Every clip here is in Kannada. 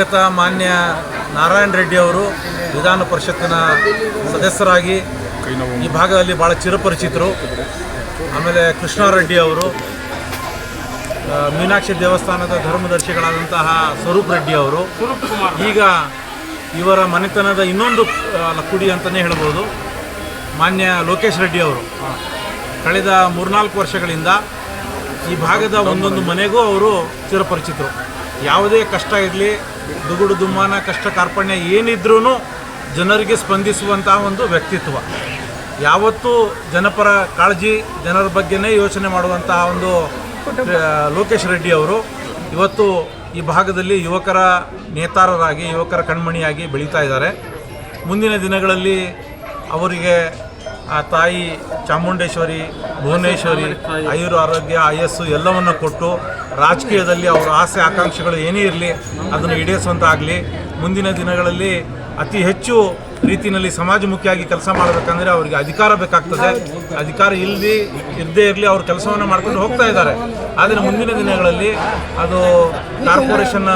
ದಿವಂಗತ ಮಾನ್ಯ ನಾರಾಯಣ ರೆಡ್ಡಿ ಅವರು ವಿಧಾನ ಪರಿಷತ್ತಿನ ಸದಸ್ಯರಾಗಿ ಈ ಭಾಗದಲ್ಲಿ ಭಾಳ ಚಿರಪರಿಚಿತರು. ಆಮೇಲೆ ಕೃಷ್ಣಾರೆಡ್ಡಿ ಅವರು ಮೀನಾಕ್ಷಿ ದೇವಸ್ಥಾನದ ಧರ್ಮದರ್ಶಿಗಳಾದಂತಹ ಸ್ವರೂಪ್ ರೆಡ್ಡಿ ಅವರು. ಈಗ ಇವರ ಮನೆತನದ ಇನ್ನೊಂದು ಕುಡಿ ಅಂತಲೇ ಹೇಳ್ಬೋದು. ಮಾನ್ಯ ಲೋಕೇಶ್ ರೆಡ್ಡಿ ಅವರು. ಕಳೆದ ಮೂರ್ನಾಲ್ಕು ವರ್ಷಗಳಿಂದ ಈ ಭಾಗದ ಒಂದೊಂದು ಮನೆಗೂ ಅವರು ಚಿರಪರಿಚಿತರು. ಯಾವುದೇ ಕಷ್ಟ ಇರಲಿ ದುಗುಡು ದುಮ್ಮಾನ ಕಷ್ಟ ಕಾರ್ಪಣ್ಯ ಏನಿದ್ರೂ ಜನರಿಗೆ ಸ್ಪಂದಿಸುವಂತಹ ಒಂದು ವ್ಯಕ್ತಿತ್ವ. ಯಾವತ್ತೂ ಜನಪರ ಕಾಳಜಿ ಜನರ ಬಗ್ಗೆನೇ ಯೋಚನೆ ಮಾಡುವಂತಹ ಒಂದು ಲೋಕೇಶ್ ರೆಡ್ಡಿ ಅವರು ಇವತ್ತು ಈ ಭಾಗದಲ್ಲಿ ಯುವಕರ ನೇತಾರರಾಗಿ ಯುವಕರ ಕಣ್ಮಣಿಯಾಗಿ ಬೆಳೀತಾ ಇದ್ದಾರೆ. ಮುಂದಿನ ದಿನಗಳಲ್ಲಿ ಅವರಿಗೆ ಆ ತಾಯಿ ಚಾಮುಂಡೇಶ್ವರಿ ಭುವನೇಶ್ವರಿ ಆಯುರ್ ಆರೋಗ್ಯ ಆಯಸ್ಸು ಎಲ್ಲವನ್ನು ಕೊಟ್ಟು ರಾಜಕೀಯದಲ್ಲಿ ಅವರ ಆಸೆ, ಆಕಾಂಕ್ಷೆಗಳು ಏನೇ ಇರಲಿ, ಅದನ್ನು ಈಡೇರಿಸುವಂತಾಗಲಿ ಮುಂದಿನ ದಿನಗಳಲ್ಲಿ ಅತಿ ಹೆಚ್ಚು ರೀತಿಯಲ್ಲಿ ಸಮಾಜಮುಖಿಯಾಗಿ ಕೆಲಸ ಮಾಡಬೇಕಂದ್ರೆ ಅವರಿಗೆ ಅಧಿಕಾರ ಬೇಕಾಗ್ತದೆ. ಅಧಿಕಾರ ಇಲ್ಲದೆ ಇರದೇ ಇರಲಿ ಅವರು ಕೆಲಸವನ್ನು ಮಾಡ್ಕೊಂಡು ಹೋಗ್ತಾ ಇದ್ದಾರೆ. ಆದರೆ ಮುಂದಿನ ದಿನಗಳಲ್ಲಿ ಅದು ಕಾರ್ಪೊರೇಷನ್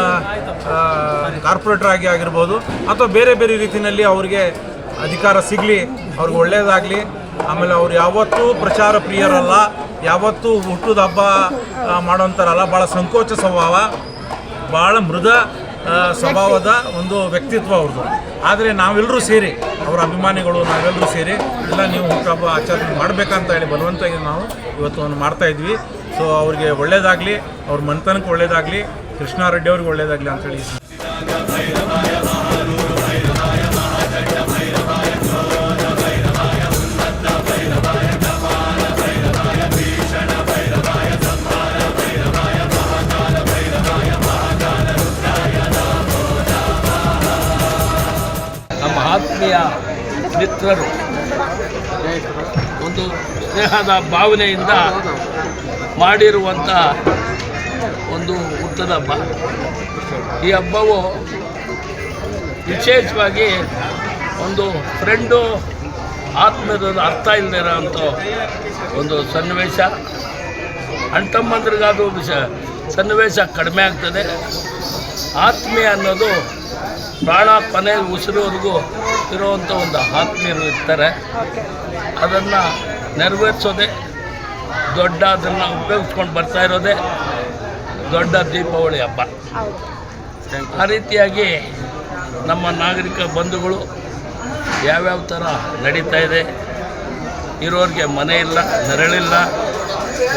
ಕಾರ್ಪೊರೇಟರ್ ಆಗಿ ಆಗಿರ್ಬೋದು ಅಥವಾ ಬೇರೆ ಬೇರೆ ರೀತಿಯಲ್ಲಿ ಅವರಿಗೆ ಅಧಿಕಾರ ಸಿಗಲಿ, ಅವ್ರಿಗೆ ಒಳ್ಳೆಯದಾಗಲಿ ಆಮೇಲೆ ಅವ್ರು ಯಾವತ್ತೂ ಪ್ರಚಾರ ಪ್ರಿಯರಲ್ಲ. ಯಾವತ್ತೂ ಹುಟ್ಟುದ ಹಬ್ಬ ಮಾಡೋಂಥರಲ್ಲ ಭಾಳ ಸಂಕೋಚ ಸ್ವಭಾವ, ಭಾಳ ಮೃದ ಸ್ವಭಾವದ ಒಂದು ವ್ಯಕ್ತಿತ್ವ ಅವ್ರದ್ದು ಆದರೆ ನಾವೆಲ್ಲರೂ ಸೇರಿ, ಅವರ ಅಭಿಮಾನಿಗಳು ನಾವೆಲ್ಲರೂ ಸೇರಿ ಎಲ್ಲ ನೀವು ಹುಟ್ಟುಹಬ್ಬ ಆಚರಣೆ ಮಾಡಬೇಕಂತ ಹೇಳಿ ಬಲವಂತವಾಗಿ ನಾವು ಇವತ್ತು ಮಾಡ್ತಾ ಇದ್ವಿ. ಸೊ ಅವ್ರಿಗೆ ಒಳ್ಳೇದಾಗಲಿ, ಅವ್ರ ಮನೆತನಕ್ಕೆ ಒಳ್ಳೇದಾಗಲಿ ಕೃಷ್ಣಾರೆಡ್ಡಿ ಅವ್ರಿಗೆ ಒಳ್ಳೇದಾಗಲಿ ಅಂತೇಳಿ ಆತ್ಮೀಯ ಮಿತ್ರರು. ಒಂದು ಸ್ನೇಹದ ಭಾವನೆಯಿಂದ ಮಾಡಿರುವಂಥ ಒಂದು ಹುಟ್ಟದ ಹಬ್ಬ. ಈ ಹಬ್ಬವು ವಿಶೇಷವಾಗಿ ಒಂದು ಫ್ರೆಂಡು ಆತ್ಮೀಯದ ಅರ್ಥ ಇಲ್ಲದೆ ಇರೋಂಥ ಒಂದು ಸನ್ನಿವೇಶ. ಅಣ್ತಮ್ಮಂದ್ರಿಗಾದು ವಿಷ ಸನ್ನಿವೇಶ ಕಡಿಮೆ ಆಗ್ತದೆ. ಆತ್ಮೀಯ ಅನ್ನೋದು ಪ್ರಾಣ ಕೊನೆ ಉಸಿರೋವರೆಗೂ ಇರುವಂಥ ಒಂದು ಆತ್ಮೀಯರು ಇರ್ತಾರೆ. ಅದನ್ನು ನೆರವೇರಿಸೋದೇ ದೊಡ್ಡ ಅದನ್ನು ಉಪಯೋಗಿಸ್ಕೊಂಡು ಬರ್ತಾ ಇರೋದೇ ದೊಡ್ಡ ದೀಪಾವಳಿ ಹಬ್ಬ. ಆ ರೀತಿಯಾಗಿ ನಮ್ಮ ನಾಗರಿಕ ಬಂಧುಗಳು ಯಾವ್ಯಾವ ಥರ ನಡೀತಾ ಇದೆ ಇರೋರಿಗೆ ಮನೆ ಇಲ್ಲ ನೆರಳಿಲ್ಲ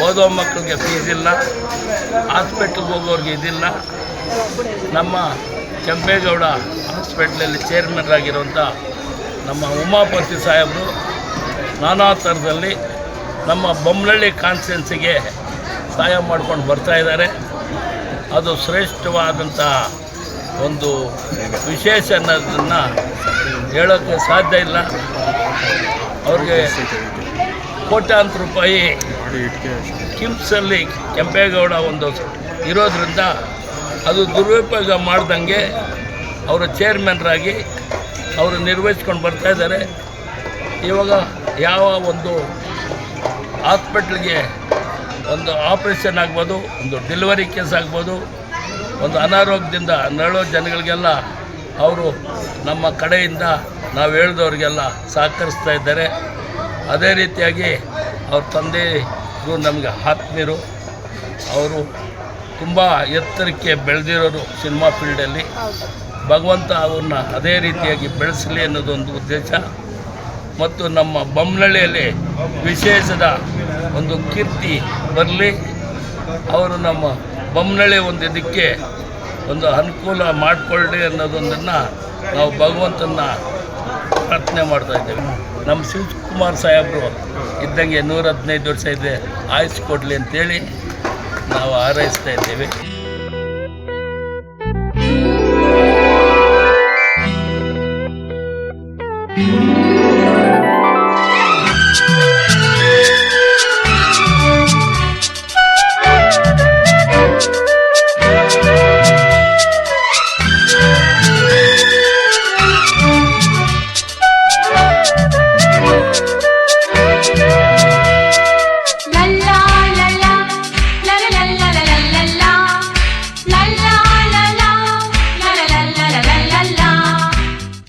ಓದೋ ಮಕ್ಕಳಿಗೆ ಫೀಸ್ ಇಲ್ಲ ಹಾಸ್ಪಿಟ್ಲಿಗೆ ಹೋಗೋರಿಗೆ ಇದಿಲ್ಲ ನಮ್ಮ ಕೆಂಪೇಗೌಡ ಹಾಸ್ಪಿಟ್ಲಲ್ಲಿ ಚೇರ್ಮನ್ ಆಗಿರುವಂಥ ನಮ್ಮ ಉಮಾಪತಿ ಸಾಹೇಬರು ನಾನಾ ಥರದಲ್ಲಿ ನಮ್ಮ ಬೊಮ್ಮನಹಳ್ಳಿ ಕಾನ್ಸ್ಟೆನ್ಸಿಗೆ ಸಹಾಯ ಮಾಡ್ಕೊಂಡು ಬರ್ತಾ ಇದ್ದಾರೆ. ಅದು ಶ್ರೇಷ್ಠವಾದಂಥ ಒಂದು ವಿಶೇಷ ಅನ್ನೋದನ್ನು ಹೇಳೋಕ್ಕೆ ಸಾಧ್ಯ ಇಲ್ಲ. ಅವ್ರಿಗೆ ಕೋಟ್ಯಾಂತರ ರೂಪಾಯಿ ಕಿಮ್ಸಲ್ಲಿ ಕೆಂಪೇಗೌಡ ಒಂದು ಇರೋದ್ರಿಂದ ಅದು ದುರುಪಯೋಗ ಮಾಡ್ದಂಗೆ ಅವರು ಚೇರ್ಮನ್ರಾಗಿ ಅವರು ನಿರ್ವಹಿಸ್ಕೊಂಡು ಬರ್ತಾ ಇದ್ದಾರೆ. ಇವಾಗ ಯಾವ ಒಂದು ಹಾಸ್ಪಿಟ್ಲಿಗೆ ಒಂದು ಆಪ್ರೇಷನ್ ಆಗ್ಬೋದು, ಒಂದು ಡೆಲಿವರಿ ಕೇಸ್ ಆಗ್ಬೋದು, ಒಂದು ಅನಾರೋಗ್ಯದಿಂದ ನರಳೋ ಜನಗಳಿಗೆಲ್ಲ ಅವರು ನಮ್ಮ ಕಡೆಯಿಂದ ನಾವು ಹೇಳ್ದವ್ರಿಗೆಲ್ಲ ಸಹಕರಿಸ್ತಾ ಇದ್ದಾರೆ. ಅದೇ ರೀತಿಯಾಗಿ ಅವ್ರ ತಂದೆಗೂ ನಮಗೆ ಆತ್ಮೀಯರು, ಅವರು ತುಂಬ ಎತ್ತರಕ್ಕೆ ಬೆಳೆದಿರೋರು ಸಿನಿಮಾ ಫೀಲ್ಡಲ್ಲಿ. ಭಗವಂತ ಅವ್ರನ್ನ ಅದೇ ರೀತಿಯಾಗಿ ಬೆಳೆಸಲಿ ಅನ್ನೋದೊಂದು ಉದ್ದೇಶ. ಮತ್ತು ನಮ್ಮ ಬೊಮ್ಮನಹಳ್ಳಿಯಲ್ಲಿ ವಿಶೇಷದ ಒಂದು ಕೀರ್ತಿ ಬರಲಿ. ಅವರು ನಮ್ಮ ಬೊಮ್ಮನಹಳ್ಳಿ ಒಂದು ಇದಕ್ಕೆ ಒಂದು ಅನುಕೂಲ ಮಾಡಿಕೊಳ್ಳಿ ಅನ್ನೋದೊಂದನ್ನು ನಾವು ಭಗವಂತನ ಪ್ರಾರ್ಥನೆ ಮಾಡ್ತಾ ಇದ್ದೇವೆ. ನಮ್ಮ ಶಿವಕುಮಾರ್ ಸಾಹೇಬರು ಇದ್ದಂಗೆ ನೂರ ಹದಿನೈದು ವರ್ಷ ಇದೆ, ಆಯ್ಸ್ ಕೊಡಲಿ ಅಂತೇಳಿ. ನಾವು ಹಾರೈಸ್ತಾ ಇದ್ದೇವೆ.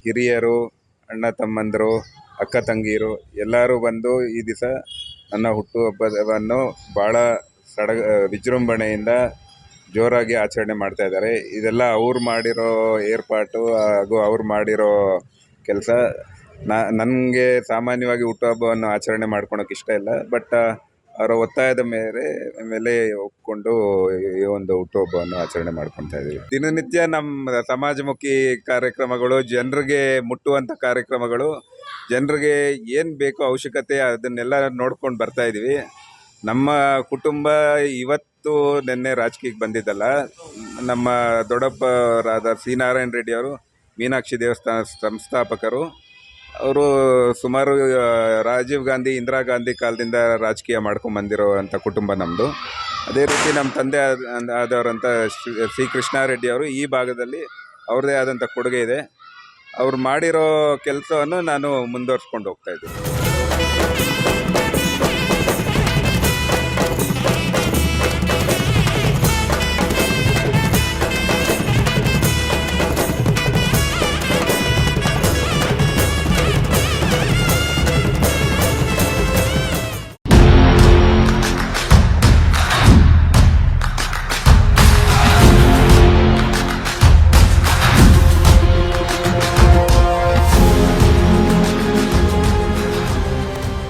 ಹಿರಿಯರು, ಅಣ್ಣ ತಮ್ಮಂದಿರು, ಅಕ್ಕ ತಂಗಿಯರು ಎಲ್ಲರೂ ಬಂದು ಈ ದಿವಸ ನನ್ನ ಹುಟ್ಟುಹಬ್ಬವನ್ನು ಭಾಳ ಸಡಗ, ವಿಜೃಂಭಣೆಯಿಂದ ಜೋರಾಗಿ ಆಚರಣೆ ಮಾಡ್ತಾ ಇದ್ದಾರೆ. ಇದೆಲ್ಲ ಅವ್ರು ಮಾಡಿರೋ ಏರ್ಪಾಟು ಹಾಗೂ ಅವ್ರು ಮಾಡಿರೋ ಕೆಲಸ ನನಗೆ ಸಾಮಾನ್ಯವಾಗಿ ಹುಟ್ಟುಹಬ್ಬವನ್ನು ಆಚರಣೆ ಮಾಡ್ಕೊಳಕ್ಕೆ ಇಷ್ಟ ಇಲ್ಲ. ಬಟ್ ಅವರ ಒತ್ತಾಯದ ಮೇಲೆ ಮೇಲೆ ಒಪ್ಕೊಂಡು ಈ ಒಂದು ಹುಟ್ಟುಹಬ್ಬವನ್ನು ಆಚರಣೆ ಮಾಡ್ಕೊತಾ ಇದ್ದೀವಿ. ದಿನನಿತ್ಯ ನಮ್ಮ ಸಮಾಜಮುಖಿ ಕಾರ್ಯಕ್ರಮಗಳು, ಜನರಿಗೆ ಮುಟ್ಟುವಂಥ ಕಾರ್ಯಕ್ರಮಗಳು, ಜನರಿಗೆ ಏನು ಬೇಕೋ ಅವಶ್ಯಕತೆ ಅದನ್ನೆಲ್ಲ ನೋಡ್ಕೊಂಡು ಬರ್ತಾ ಇದ್ದೀವಿ. ನಮ್ಮ ಕುಟುಂಬ ಇವತ್ತು ನಿನ್ನೆ ರಾಜಕೀಯಕ್ಕೆ ಬಂದಿದ್ದಲ್ಲ. ನಮ್ಮ ದೊಡ್ಡಪ್ಪರಾದ ಸಿ ನಾರಾಯಣ ರೆಡ್ಡಿ ಅವರು, ಮೀನಾಕ್ಷಿ ದೇವಸ್ಥಾನ ಸಂಸ್ಥಾಪಕರು ಅವರು ಸುಮಾರು ರಾಜೀವ್ ಗಾಂಧಿ, ಇಂದಿರಾ ಗಾಂಧಿ ಕಾಲದಿಂದ ರಾಜಕೀಯ ಮಾಡ್ಕೊಂಡು ಬಂದಿರೋವಂಥ ಕುಟುಂಬ ನಮ್ಮದು ಅದೇ ರೀತಿ ನಮ್ಮ ತಂದೆ ಆದ ಆದವರಂಥ ಶ್ರೀ ಕೃಷ್ಣಾರೆಡ್ಡಿ ಅವರು ಈ ಭಾಗದಲ್ಲಿ ಅವ್ರದ್ದೇ ಆದಂಥ ಕೊಡುಗೆ ಇದೆ. ಅವ್ರು ಮಾಡಿರೋ ಕೆಲಸವನ್ನು ನಾನು ಮುಂದುವರ್ಸ್ಕೊಂಡು ಹೋಗ್ತಾ ಇದ್ದೀನಿ.